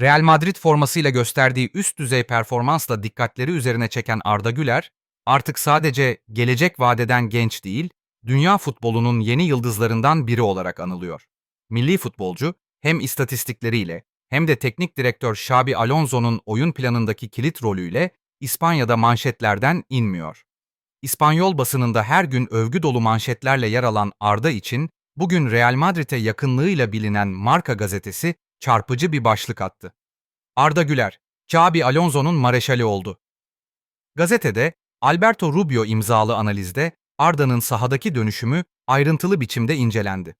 Real Madrid formasıyla gösterdiği üst düzey performansla dikkatleri üzerine çeken Arda Güler, artık sadece gelecek vadeden genç değil, dünya futbolunun yeni yıldızlarından biri olarak anılıyor. Milli futbolcu hem istatistikleriyle hem de teknik direktör Xabi Alonso'nun oyun planındaki kilit rolüyle İspanya'da manşetlerden inmiyor. İspanyol basınında her gün övgü dolu manşetlerle yer alan Arda için bugün Real Madrid'e yakınlığıyla bilinen Marca gazetesi çarpıcı bir başlık attı. Arda Güler, Xabi Alonso'nun mareşali oldu. Gazetede Alberto Rubio imzalı analizde Arda'nın sahadaki dönüşümü ayrıntılı biçimde incelendi.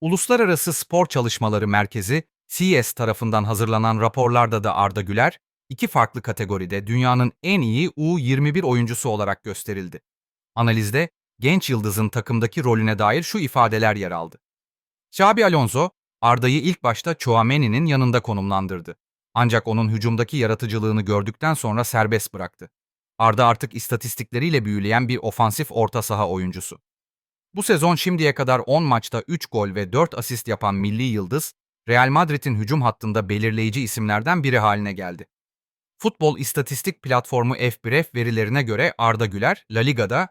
Uluslararası Spor Çalışmaları Merkezi CS tarafından hazırlanan raporlarda da Arda Güler, iki farklı kategoride dünyanın en iyi U21 oyuncusu olarak gösterildi. Analizde genç yıldızın takımdaki rolüne dair şu ifadeler yer aldı. Xabi Alonso, Arda'yı ilk başta Chouameni'nin yanında konumlandırdı. Ancak onun hücumdaki yaratıcılığını gördükten sonra serbest bıraktı. Arda artık istatistikleriyle büyüleyen bir ofansif orta saha oyuncusu. Bu sezon şimdiye kadar 10 maçta 3 gol ve 4 asist yapan milli yıldız, Real Madrid'in hücum hattında belirleyici isimlerden biri haline geldi. Futbol istatistik platformu F1F verilerine göre Arda Güler, La Liga'da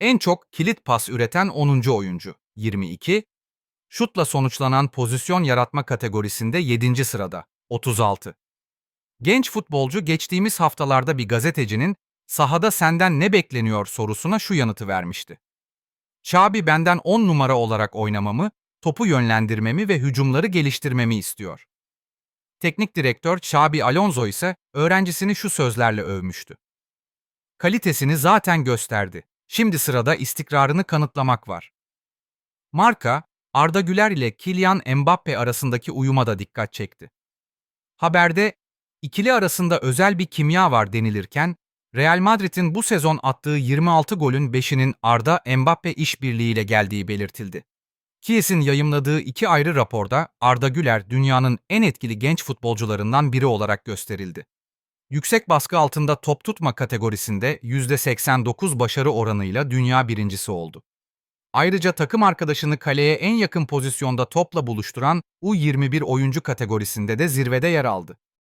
en çok kilit pas üreten 10. oyuncu, 22, şutla sonuçlanan pozisyon yaratma kategorisinde 7. sırada, 36. Genç futbolcu geçtiğimiz haftalarda bir gazetecinin sahada senden ne bekleniyor sorusuna şu yanıtı vermişti. Xabi benden 10 numara olarak oynamamı, topu yönlendirmemi ve hücumları geliştirmemi istiyor. Teknik direktör Xabi Alonso ise öğrencisini şu sözlerle övmüştü. Kalitesini zaten gösterdi. Şimdi sırada istikrarını kanıtlamak var. Marka, Arda Güler ile Kylian Mbappe arasındaki uyuma da dikkat çekti. Haberde ikili arasında özel bir kimya var denilirken, Real Madrid'in bu sezon attığı 26 golün 5'inin Arda Mbappe işbirliğiyle geldiği belirtildi. Kies'in yayımladığı iki ayrı raporda Arda Güler dünyanın en etkili genç futbolcularından biri olarak gösterildi. Yüksek baskı altında top tutma kategorisinde %89 başarı oranıyla dünya birincisi oldu. Ayrıca takım arkadaşını kaleye en yakın pozisyonda topla buluşturan U21 oyuncu kategorisinde de zirvede yer aldı.